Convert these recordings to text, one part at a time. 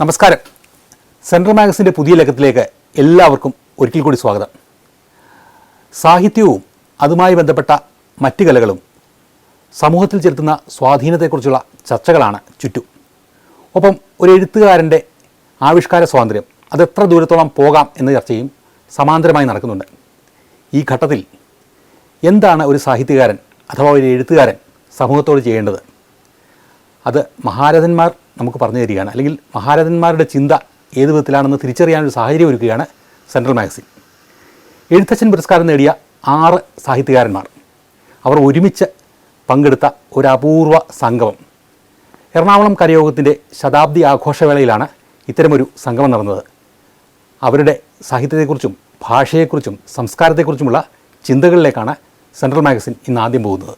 നമസ്കാരം. സെൻട്രൽ മാഗസിന്റെ പുതിയ ലക്കത്തിലേക്ക് എല്ലാവർക്കും ഒരിക്കൽ കൂടി സ്വാഗതം. സാഹിത്യവും അതുമായി ബന്ധപ്പെട്ട മറ്റ് കലകളും സമൂഹത്തിൽ ചെലുത്തുന്ന സ്വാധീനത്തെക്കുറിച്ചുള്ള ചർച്ചകളാണ് ചുറ്റും. ഒപ്പം ഒരു എഴുത്തുകാരന്റെ ആവിഷ്കാര സ്വാതന്ത്ര്യം അത് എത്ര ദൂരത്തോളം പോകാം എന്ന ചർച്ചയും സമാന്തരമായി നടക്കുന്നുണ്ട്. ഈ ഘട്ടത്തിൽ എന്താണ് ഒരു സാഹിത്യകാരൻ അഥവാ ഒരു എഴുത്തുകാരൻ സമൂഹത്തോട് ചെയ്യേണ്ടത്? അത് മഹാരഥന്മാർ നമുക്ക് പറഞ്ഞു തരികയാണ്. അല്ലെങ്കിൽ മഹാരഥന്മാരുടെ ചിന്ത ഏത് വിധത്തിലാണെന്ന് തിരിച്ചറിയാനൊരു സാഹചര്യം ഒരുക്കുകയാണ് സെൻട്രൽ മാഗസിൻ. എഴുത്തച്ഛൻ പുരസ്കാരം നേടിയ ആറ് സാഹിത്യകാരന്മാർ. അവർ ഒരുമിച്ച് പങ്കെടുത്ത ഒരു അപൂർവ സംഗമം. എറണാകുളം കരയോഗത്തിന്റെ ശതാബ്ദി ആഘോഷവേളയിലാണ് ഇത്തരമൊരു സംഗമം നടന്നത്. അവരുടെ സാഹിത്യത്തെക്കുറിച്ചും ഭാഷയെക്കുറിച്ചും സംസ്കാരത്തെക്കുറിച്ചുമുള്ള ചിന്തകളിലേക്കാണ് സെൻട്രൽ മാഗസിൻ ഇന്ന് ആദ്യം പോകുന്നത്.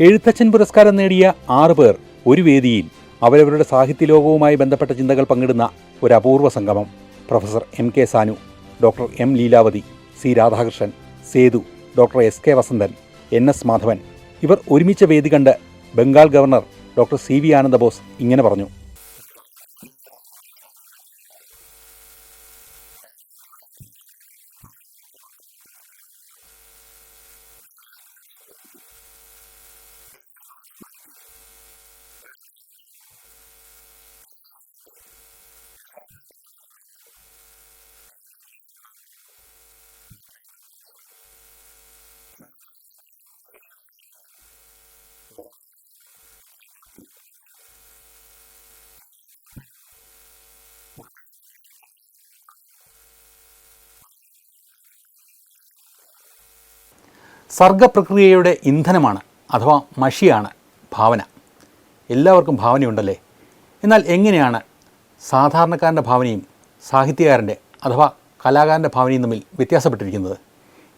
എഴുത്തച്ഛൻ പുരസ്കാരം നേടിയ ആറ് പേർ ഒരു വേദിയിൽ അവരവരുടെ സാഹിത്യലോകവുമായി ബന്ധപ്പെട്ട ചിന്തകൾ പങ്കിടുന്ന ഒരു അപൂർവ സംഗമം. Professor M K Sanu doctor M Leelavathi C Radhakrishnan Sethu doctor S K Vasanthan N S Madhavan. ഇവർ ഒരുമിച്ച വേദി കണ്ട് Bengal governor doctor C V Anandabose ഇങ്ങനെ പറഞ്ഞു. സർഗപ്രക്രിയയുടെ ഇന്ധനമാണ് അഥവാ മഷിയാണ് ഭാവന. എല്ലാവർക്കും ഭാവനയുണ്ടല്ലേ? എന്നാൽ എങ്ങനെയാണ് സാധാരണക്കാരന്റെ ഭാവനയും സാഹിത്യകാരന്റെ അഥവാ കലാകാരന്റെ ഭാവനയും തമ്മിൽ വ്യത്യാസപ്പെട്ടിരിക്കുന്നത്?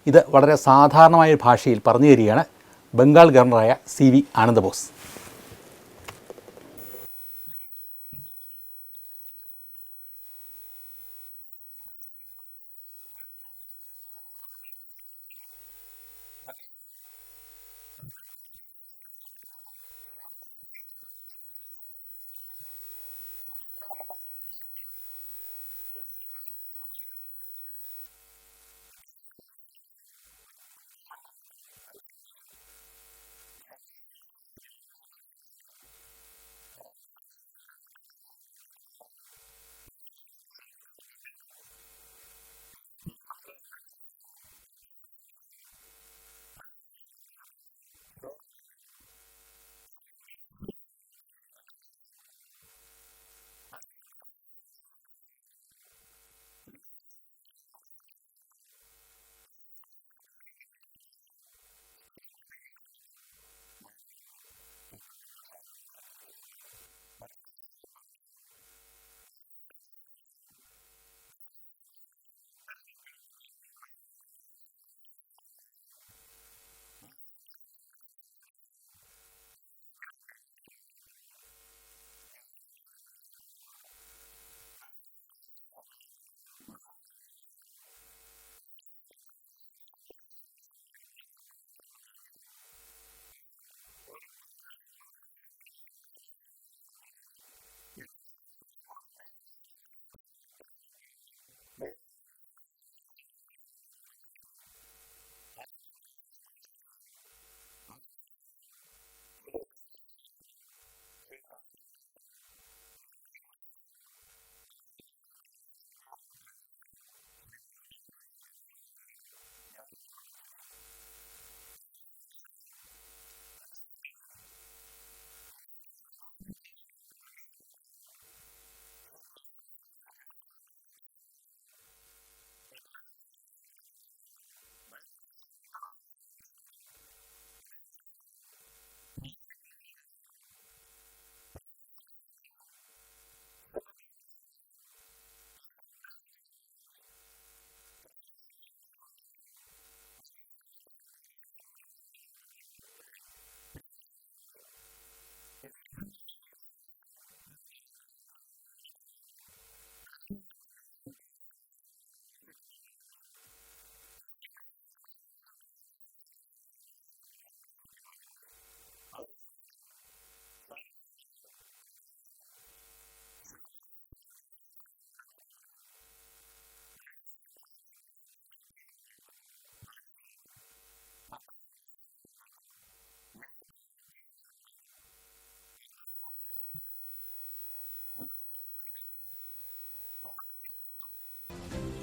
ഇത് വളരെ സാധാരണമായ ഭാഷയിൽ പറഞ്ഞു തരികയാണ് ബംഗാൾ ഗവർണറായ സി വി ആനന്ദബോസ്.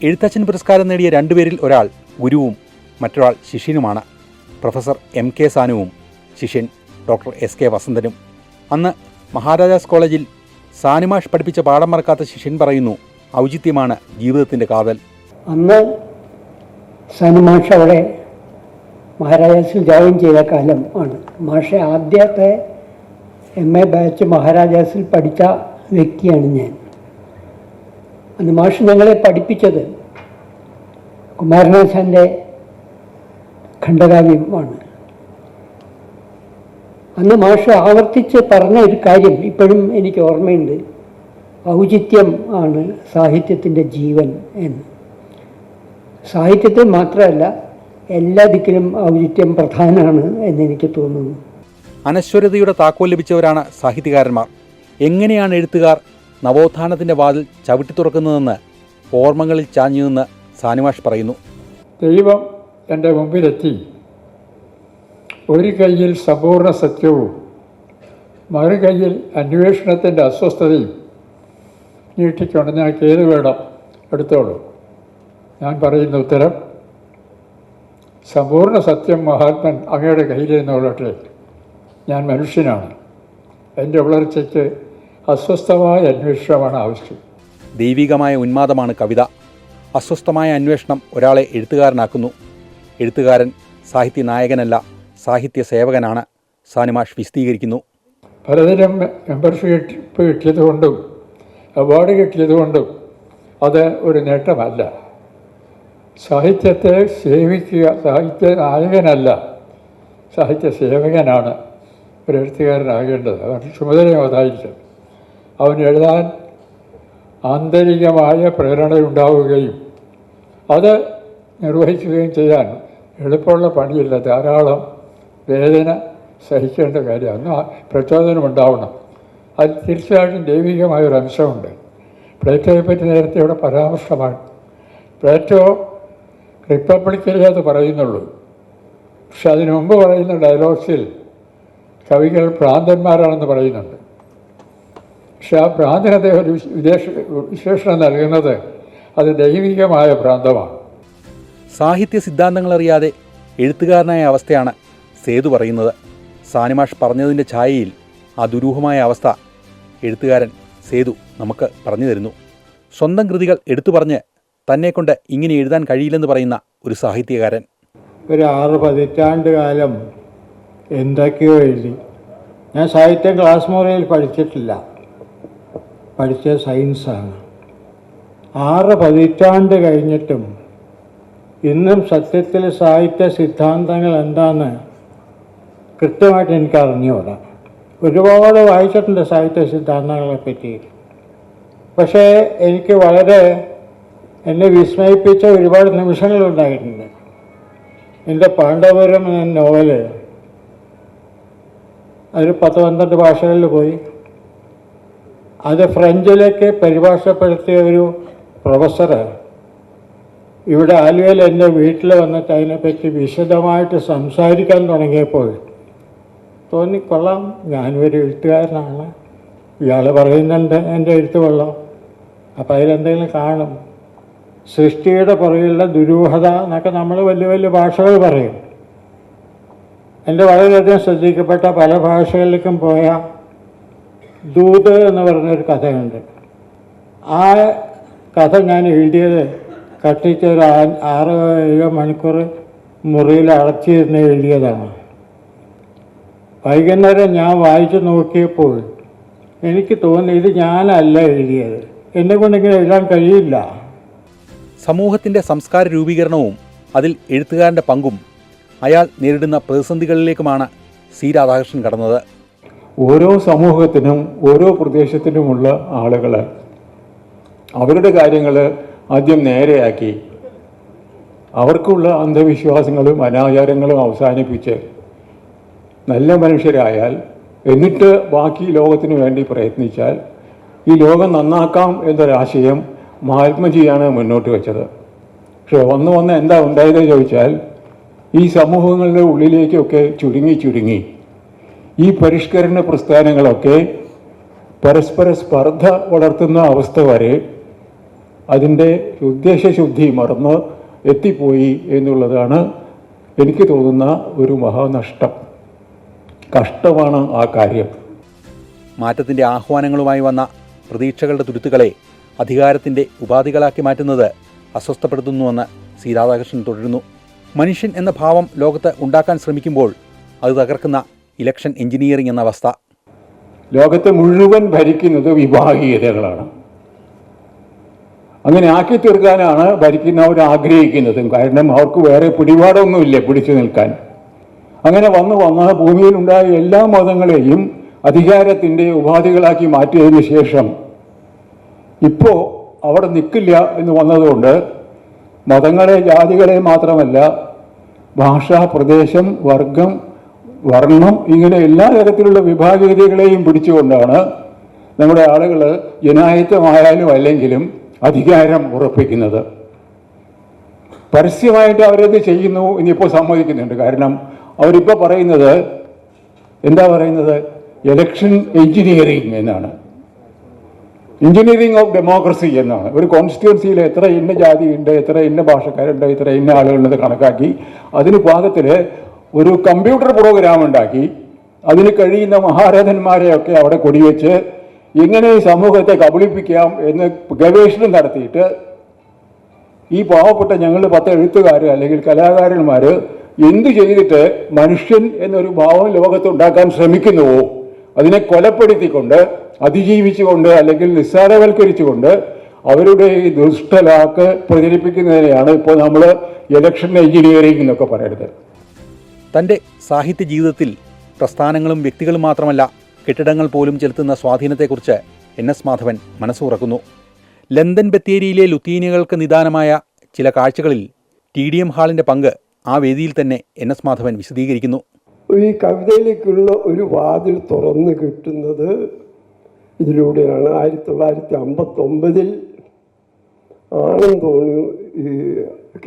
എഴുത്തച്ഛൻ പുരസ്കാരം നേടിയ രണ്ടുപേരിൽ ഒരാൾ ഗുരുവും മറ്റൊരാൾ ശിഷ്യനുമാണ്. പ്രൊഫസർ എം കെ സാനുവും ശിഷ്യൻ ഡോക്ടർ എസ് കെ വസന്തനും. അന്ന് മഹാരാജാസ് കോളേജിൽ സാനുമാഷ് പഠിപ്പിച്ച പാഠം മറക്കാത്ത ശിഷ്യൻ പറയുന്നു ഔചിത്യമാണ് ജീവിതത്തിന്റെ കാതൽ. അന്ന് സാനുമാഷ് അവിടെ മഹാരാജാസിൽ ജോയിൻ ചെയ്ത കാലം ആണ്. മാഷെ ആദ്യത്തെ എം എ ബാച്ച് മഹാരാജാസിൽ പഠിച്ച വ്യക്തിയാണ് ഞാൻ. അന്ന് മാഷ് ഞങ്ങളെ പഠിപ്പിച്ചത് കുമാരനാശാന്റെ ഖണ്ഡകാവ്യമാണ്. അന്ന് മാഷ് ആവർത്തിച്ച് പറഞ്ഞ ഒരു കാര്യം ഇപ്പോഴും എനിക്ക് ഓർമ്മയുണ്ട്. ഔചിത്യം ആണ് സാഹിത്യത്തിന്റെ ജീവൻ എന്ന്. സാഹിത്യത്തിൽ മാത്രമല്ല എല്ലാ ദിക്കിലും ഔചിത്യം പ്രധാനമാണ് എന്നെനിക്ക് തോന്നുന്നു. അനശ്വരതയുടെ താക്കോൽ ലഭിച്ചവരാണ് സാഹിത്യകാരന്മാർ. എങ്ങനെയാണ് എഴുത്തുകാർ നവോത്ഥാനത്തിന്റെ വാതിൽ ചവിട്ടി തുറക്കുന്നതെന്ന് ഓർമ്മകളിൽ ചാഞ്ഞു നിന്ന് സാനുമാഷ് പറയുന്നു. ദൈവം എന്റെ മുമ്പിലെത്തി. ഒരു കയ്യിൽ സമ്പൂർണ സത്യവും മറു കയ്യിൽ അന്വേഷണത്തിന്റെ അസ്വസ്ഥതയും നീട്ടിക്കൊണ്ട് ഞങ്ങൾക്ക് ഏത് വേണം എടുത്തോളൂ. ഞാൻ പറയുന്ന ഉത്തരം സമ്പൂർണ സത്യം മഹാത്മൻ അങ്ങയുടെ കയ്യിലിരുന്നോളട്ടെ ഞാൻ മനുഷ്യനാണ്. എന്റെ വളർച്ചയ്ക്ക് അസ്വസ്ഥമായ അന്വേഷണമാണ് ആവശ്യം. ദൈവികമായ ഉന്മാദമാണ് കവിത. അസ്വസ്ഥമായ അന്വേഷണം ഒരാളെ എഴുത്തുകാരനാക്കുന്നു. എഴുത്തുകാരൻ സാഹിത്യ നായകനല്ല സാഹിത്യ സേവകനാണ് സാനിമാഷ് വിശദീകരിക്കുന്നു. പലതരം മെമ്പർഷിപ്പ് കിട്ടിയതുകൊണ്ടും അവാർഡ് കിട്ടിയതുകൊണ്ടും അത് ഒരു നേട്ടമല്ല. സാഹിത്യത്തെ സേവിക്കുക സാഹിത്യ നായകനല്ല സാഹിത്യ സേവകനാണ് ഒരു എഴുത്തുകാരനാകേണ്ടത്. അവന്റെ ചുമതലയും അതായിരിക്കും അവൻ എഴുതാൻ ആന്തരികമായ പ്രേരണയുണ്ടാവുകയും അത് നിർവഹിക്കുകയും ചെയ്യാൻ എളുപ്പമുള്ള പണിയില്ല. ധാരാളം വേദന സഹിക്കേണ്ട കാര്യമാണ്. പ്രചോദനം ഉണ്ടാവണം അത് തീർച്ചയായിട്ടും ദൈവികമായ ഒരു അംശമുണ്ട്. പ്ലേറ്റോയെ പറ്റി നേരത്തെ ഇവിടെ പരാമർശമാണ്. പ്ലേറ്റോ റിപ്പബ്ലിക്കിലേ അത് പറയുന്നുള്ളൂ. പക്ഷെ അതിനു മുമ്പ് പറയുന്ന ഡയലോഗ്സിൽ കവികൾ ഭ്രാന്തന്മാരാണെന്ന് പറയുന്നുണ്ട്. പക്ഷെ ആ ഭ്രാന്തിന് അദ്ദേഹം ഒരു വിശേഷണം നൽകുന്നത് അത് ദൈവികമായ ഭ്രാന്തമാണ്. സാഹിത്യ സിദ്ധാന്തങ്ങൾ അറിയാതെ എഴുത്തുകാരനായ അവസ്ഥയാണ് സേതു പറയുന്നത്. സാനിമാഷ് പറഞ്ഞതിന്റെ ഛായയിൽ ആ ദുരൂഹമായ അവസ്ഥ എഴുത്തുകാരൻ സേതു നമുക്ക് പറഞ്ഞു തരുന്നു. സ്വന്തം കൃതികൾ എടുത്തു പറഞ്ഞ് തന്നെക്കൊണ്ട് ഇങ്ങനെ എഴുതാൻ കഴിയില്ലെന്ന് പറയുന്ന ഒരു സാഹിത്യകാരൻ. ഒരു ആറ് പതിറ്റാണ്ട് കാലം എന്തൊക്കെയോ എഴുതി. ഞാൻ സാഹിത്യം ക്ലാസ് മുറിയിൽ പഠിച്ചിട്ടില്ല. പഠിച്ച സയൻസാണ് ആറ് പതിറ്റാണ്ട് കഴിഞ്ഞിട്ടും ഇന്നും സത്യത്തിൽ സാഹിത്യ സിദ്ധാന്തങ്ങൾ എന്താണെന്ന് കൃത്യമായിട്ട് എനിക്ക് അറിഞ്ഞുകൂടാ. ഒരുപാട് വായിച്ചിട്ടുണ്ട് സാഹിത്യ സിദ്ധാന്തങ്ങളെ പറ്റി. പക്ഷേ എനിക്ക് വളരെ എന്നെ വിസ്മയിപ്പിച്ച ഒരുപാട് നിമിഷങ്ങളുണ്ടായിട്ടുണ്ട് എന്റെ പാണ്ഡവപുരം എന്ന നോവൽ അതിൽ പത്ത് പന്ത്രണ്ട് ഭാഷകളിൽ പോയി. അത് ഫ്രഞ്ചിലേക്ക് പരിഭാഷപ്പെടുത്തിയ ഒരു പ്രൊഫസർ ഇവിടെ ആലുവയിൽ എന്റെ വീട്ടിൽ വന്നിട്ട് അതിനെപ്പറ്റി വിശദമായിട്ട് സംസാരിക്കാൻ തുടങ്ങിയപ്പോൾ തോന്നിക്കൊള്ളാം. ഞാനൊരു എഴുത്തുകാരനാണ്. ഇയാൾ പറയുന്നുണ്ട് എന്റെ എഴുത്ത് കൊള്ളാം അപ്പോൾ അതിലെന്തെങ്കിലും കാണും. സൃഷ്ടിയുടെ പുറകിലുള്ള ദുരൂഹത എന്നൊക്കെ നമ്മൾ വലിയ വലിയ ഭാഷകൾ പറയും. എന്റെ വളരെയധികം ശ്രദ്ധിക്കപ്പെട്ട പല ഭാഷകളിലേക്കും പോയ ദൂത് എന്ന് പറഞ്ഞൊരു കഥയുണ്ട്. ആ കഥ ഞാൻ എഴുതിയത് കട്ടിച്ച് ഒരു ആറ് ഏഴ് മണിക്കൂർ മുറിയിൽ അടച്ചിരുന്ന് എഴുതിയതാണ്. വൈകുന്നേരം ഞാൻ വായിച്ചു നോക്കിയപ്പോൾ എനിക്ക് തോന്നി ഇത് ഞാനല്ല എഴുതിയത്. എന്നെ കൊണ്ടെങ്കിലും എഴുതാൻ കഴിയില്ല. സമൂഹത്തിന്റെ സംസ്കാര രൂപീകരണവും അതിൽ എഴുത്തുകാരന്റെ പങ്കും അയാൾ നേരിടുന്ന പ്രതിസന്ധികളിലേക്കുമാണ് സി രാധാകൃഷ്ണൻ കടന്നത്. ഓരോ സമൂഹത്തിനും ഓരോ പ്രദേശത്തിനുമുള്ള ആളുകൾ അവരുടെ കാര്യങ്ങൾ ആദ്യം നേരെയാക്കി. അവർക്കുള്ള അന്ധവിശ്വാസങ്ങളും അനാചാരങ്ങളും അവസാനിപ്പിച്ച് നല്ല മനുഷ്യരായാൽ എന്നിട്ട് ബാക്കി ലോകത്തിന് വേണ്ടി പ്രയത്നിച്ചാൽ ഈ ലോകം നന്നാക്കാം എന്നൊരാശയം മഹാത്മജിയാണ് മുന്നോട്ട് വെച്ചത്. പക്ഷെ വന്ന് വന്ന് എന്താ ഉണ്ടായത് ചോദിച്ചാൽ ഈ സമൂഹങ്ങളുടെ ഉള്ളിലേക്കൊക്കെ ചുരുങ്ങി ചുരുങ്ങി. ഈ പരിഷ്കരണ പ്രസ്ഥാനങ്ങളൊക്കെ പരസ്പര സ്പർദ്ധ വളർത്തുന്ന അവസ്ഥ വരെ അതിന്റെ ഉദ്ദേശശുദ്ധി മറന്ന് എത്തിപ്പോയി എന്നുള്ളതാണ് എനിക്ക് തോന്നുന്ന ഒരു മഹാനഷ്ടം. കഷ്ടമാണ് ആ കാര്യം. മാറ്റത്തിന്റെ ആഹ്വാനങ്ങളുമായി വന്ന പ്രതീക്ഷകളുടെ തുരുത്തുകളെ അധികാരത്തിന്റെ ഉപാധികളാക്കി മാറ്റുന്നത് അസ്വസ്ഥപ്പെടുത്തുന്നുവെന്ന് സി രാധാകൃഷ്ണൻ തുടരുന്നു. മനുഷ്യൻ എന്ന ഭാവം ലോകത്ത് ഉണ്ടാക്കാൻ ശ്രമിക്കുമ്പോൾ അത് തകർക്കുന്ന ഇലക്ഷൻ എഞ്ചിനീയറിംഗ് എന്ന അവസ്ഥ. ലോകത്തെ മുഴുവൻ ഭരിക്കുന്നത് വിഭാഗീയതകളാണ് അങ്ങനെ ആക്കി തീർക്കാനാണ് ഭരിക്കുന്നവർ ആഗ്രഹിക്കുന്നത്. കാരണം അവർക്ക് വേറെ പിടിപാടൊന്നുമില്ല പിടിച്ചു നിൽക്കാൻ. അങ്ങനെ വന്ന് വന്ന് ഭൂമിയിലുണ്ടായ എല്ലാ മതങ്ങളെയും അധികാരത്തിന്റെ ഉപാധികളാക്കി മാറ്റിയതിനു ശേഷം ഇപ്പോൾ അവിടെ നിൽക്കില്ല എന്ന് വന്നതുകൊണ്ട് മതങ്ങളെ ജാതികളെ മാത്രമല്ല ഭാഷ പ്രദേശം വർഗം വർണം ഇങ്ങനെ എല്ലാ തരത്തിലുള്ള വിഭാഗീയതകളെയും പിടിച്ചുകൊണ്ടാണ് നമ്മുടെ ആളുകൾ ജനായത്വമായാലും അല്ലെങ്കിലും അധികാരം ഉറപ്പിക്കുന്നത്. പരസ്യമായിട്ട് അവരത് ചെയ്യുന്നു ഇനിയിപ്പോൾ സമ്മതിക്കുന്നുണ്ട്. കാരണം അവരിപ്പോൾ പറയുന്നത് എന്താ പറയുന്നത്? എലക്ഷൻ എഞ്ചിനീയറിംഗ് എന്നാണ്. എഞ്ചിനീയറിംഗ് ഓഫ് ഡെമോക്രസി എന്നാണ്. ഒരു കോൺസ്റ്റിറ്റ്യുവൻസിയിൽ എത്ര ഇന്ന ജാതിയുണ്ട് എത്ര ഇന്ന ഭാഷക്കാരുണ്ട് എത്ര ഇന്ന ആളുകളുണ്ട് കണക്കാക്കി അതിന് പാകത്തിൽ ഒരു കമ്പ്യൂട്ടർ പ്രോഗ്രാം ഉണ്ടാക്കി. അതിന് കഴിയുന്ന മഹാരഥന്മാരെയൊക്കെ അവിടെ കൊടിവെച്ച് എങ്ങനെ സമൂഹത്തെ കബളിപ്പിക്കാം എന്ന് ഗവേഷണം നടത്തിയിട്ട് ഈ പാവപ്പെട്ട ഞങ്ങൾ പത്ത് എഴുത്തുകാർ അല്ലെങ്കിൽ കലാകാരന്മാർ എന്തു ചെയ്തിട്ട് മനുഷ്യൻ എന്നൊരു ഭാവം ലോകത്ത് ഉണ്ടാക്കാൻ ശ്രമിക്കുന്നുവോ അതിനെ കൊലപ്പെടുത്തിക്കൊണ്ട് അതിജീവിച്ചുകൊണ്ട് അല്ലെങ്കിൽ നിസ്സാരവൽക്കരിച്ചുകൊണ്ട് അവരുടെ ഈ ദുഷ്ടലാക്ക് പ്രചരിപ്പിക്കുന്നതിനെയാണ് ഇപ്പോൾ നമ്മൾ ഇലക്ഷൻ എഞ്ചിനീയറിംഗ് എന്നൊക്കെ പറയുന്നത് തന്റെ സാഹിത്യ ജീവിതത്തിൽ പ്രസ്ഥാനങ്ങളും വ്യക്തികളും മാത്രമല്ല കെട്ടിടങ്ങൾ പോലും ചെലുത്തുന്ന സ്വാധീനത്തെക്കുറിച്ച് എൻ എസ് മാധവൻ മനസ്സുറക്കുന്നു. ലണ്ടൻ ബത്തേരിയിലെ ലുത്തീനികൾക്ക് നിദാനമായ ചില കാഴ്ചകളിൽ ടി ഡി എം ഹാളിന്റെ പങ്ക് ആ വേദിയിൽ തന്നെ എൻ എസ് മാധവൻ വിശദീകരിക്കുന്നു. ഈ കവിതയിലേക്കുള്ള ഒരു വാതിൽ തുറന്നു കിട്ടുന്നത് ഇതിലൂടെയാണ്. ആയിരത്തി തൊള്ളായിരത്തി അമ്പത്തൊമ്പതിൽ ആണെന്ന് തോന്നി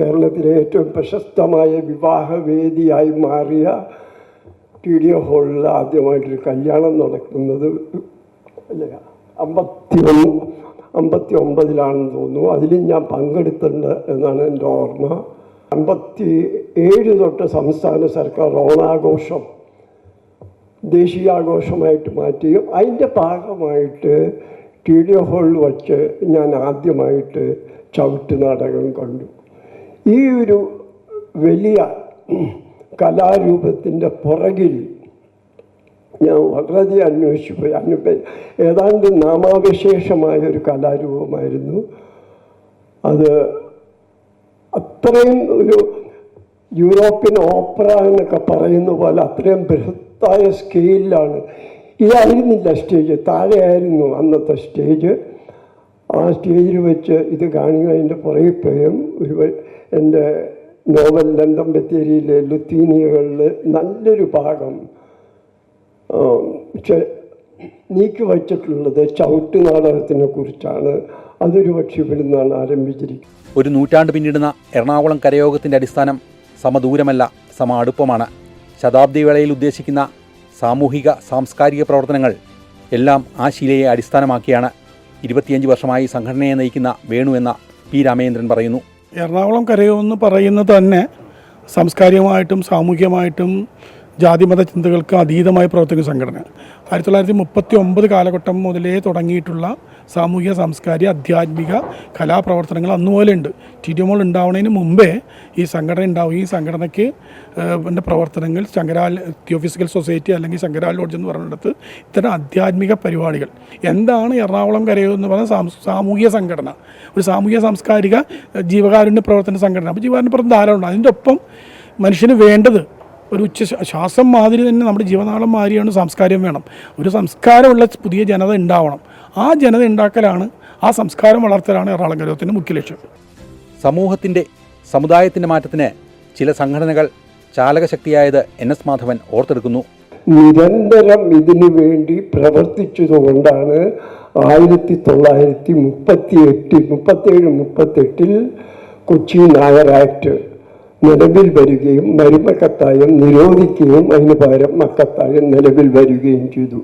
കേരളത്തിലെ ഏറ്റവും പ്രശസ്തമായ വിവാഹവേദിയായി മാറിയ എ ഹാളിൽ ആദ്യമായിട്ടൊരു കല്യാണം നടക്കുന്നത് അല്ലേ അമ്പത്തി ഒന്ന് അമ്പത്തി ഒമ്പതിലാണെന്ന് തോന്നുന്നു. അതിൽ ഞാൻ പങ്കെടുത്തിട്ടുണ്ട് എന്നാണ് എന്റെ ഓർമ്മ. അമ്പത്തി ഏഴ് തൊട്ട് സംസ്ഥാന സർക്കാർ ഓണാഘോഷം ദേശീയാഘോഷമായിട്ട് മാറ്റുകയും അതിന്റെ ഭാഗമായിട്ട് ഒ ഹാളിൽ വച്ച് ഞാൻ ആദ്യമായിട്ട് ചവിട്ട് നാടകം കണ്ടു. ഈ ഒരു വലിയ കലാരൂപത്തിന്റെ പുറകിൽ ഞാൻ വളരെയധികം അന്വേഷിച്ചു പോയി. അനുപ ഏതാണ്ട് നാമാവിശേഷമായ ഒരു കലാരൂപമായിരുന്നു. അത് അത്രയും ഒരു യൂറോപ്യൻ ഓപ്പറ എന്നൊക്കെ പറയുന്ന പോലെ അത്രയും ബൃഹത്തായ സ്കെയിലാണ് ഇതായിരുന്നില്ല സ്റ്റേജ്. താഴെയായിരുന്നു അന്നത്തെ സ്റ്റേജ്. ആ സ്റ്റേജിൽ വെച്ച് ഇത് കാണുക അതിന്റെ പുറകിൽ പോയും. ഒരു എന്റെ നോവൽ ലണ്ടൻ ബത്തേരിയിലെ ലുത്തീനിയകളിൽ നല്ലൊരു ഭാഗം നീക്കി വച്ചിട്ടുള്ളത് ചവിട്ട് നാടകത്തിനെ കുറിച്ചാണ്. അതൊരു പക്ഷി ഇവിടുന്നാണ് ആരംഭിച്ചിരിക്കുന്നത്. ഒരു നൂറ്റാണ്ട് പിന്നിടുന്ന എറണാകുളം കരയോഗത്തിന്റെ അടിസ്ഥാനം സമദൂരമല്ല സമ അടുപ്പമാണ് ശതാബ്ദി വേളയിൽ ഉദ്ദേശിക്കുന്ന സാമൂഹിക സാംസ്കാരിക പ്രവർത്തനങ്ങൾ എല്ലാം ആ ശിലയെ അടിസ്ഥാനമാക്കിയാണ്. ഇരുപത്തിയഞ്ച് വർഷമായി സംഘടനയെ നയിക്കുന്ന വേണു എന്ന പി രാമേന്ദ്രൻ പറയുന്നു. എറണാകുളം കരയുമെന്ന് പറയുന്നത് തന്നെ സാംസ്കാരികമായിട്ടും സാമൂഹികമായിട്ടും ജാതിമത ചിന്തകൾക്ക് അതീതമായ പ്രവർത്തിക്കുന്ന സംഘടന. ആയിരത്തി തൊള്ളായിരത്തി മുപ്പത്തി ഒമ്പത് കാലഘട്ടം മുതലേ തുടങ്ങിയിട്ടുള്ള സാമൂഹിക സാംസ്കാരിക ആധ്യാത്മിക കലാപ്രവർത്തനങ്ങൾ അന്നുപോലെയുണ്ട് മോൾ ഉണ്ടാവുന്നതിന് മുമ്പേ ഈ സംഘടന ഉണ്ടാവും. ഈ സംഘടനയ്ക്ക് എന്റെ പ്രവർത്തനങ്ങൾ ശങ്കരാൽ തിയോഫിസിക്കൽ സൊസൈറ്റി അല്ലെങ്കിൽ ശങ്കരാൽ ലോഡ്ജ് എന്ന് പറഞ്ഞിടത്ത് ഇത്തരം ആധ്യാത്മിക പരിപാടികൾ. എന്താണ് എറണാകുളം കരയോ എന്ന് പറയുന്ന സാമൂഹിക സംഘടന. ഒരു സാമൂഹിക സാംസ്കാരിക ജീവകാരുണ്യ പ്രവർത്തന സംഘടന. അപ്പോൾ ജീവകാരുണ്യ പ്രവർത്തനം ധാരാളം ഉണ്ട് അതിന്റെ ഒപ്പം മനുഷ്യന് വേണ്ടത് ഒരു ഉച്ച ശ്വാ- ശ്വാസം മാതിരി തന്നെ നമ്മുടെ ജീവനാളം മാതിരിയാണ് സംസ്കാരം വേണം. ഒരു സംസ്കാരമുള്ള പുതിയ ജനത ഉണ്ടാവണം. ആ ജനത ഉണ്ടാക്കലാണ് ആ സംസ്കാരം വളർത്തലാണ് എറണാകുളം കലോത്തിന്റെ മുഖ്യ ലക്ഷ്യം. സമൂഹത്തിന്റെ സമുദായത്തിന്റെ മാറ്റത്തിന് ചില സംഘടനകൾ ചാലകശക്തിയായത് എൻ എസ് മാധവൻ ഓർത്തെടുക്കുന്നു. നിരന്തരം ഇതിനു വേണ്ടി പ്രവർത്തിച്ചതുകൊണ്ടാണ് ആയിരത്തി തൊള്ളായിരത്തി മുപ്പത്തി എട്ടിൽ മുപ്പത്തേഴ് മുപ്പത്തെട്ടിൽ കൊച്ചി നായർ ആക്ട് നിലവിൽ വരികയും മരുമക്കത്തായം നിരോധിക്കുകയും അതിന് പകരം മക്കത്തായം നിലവിൽ വരികയും ചെയ്തു.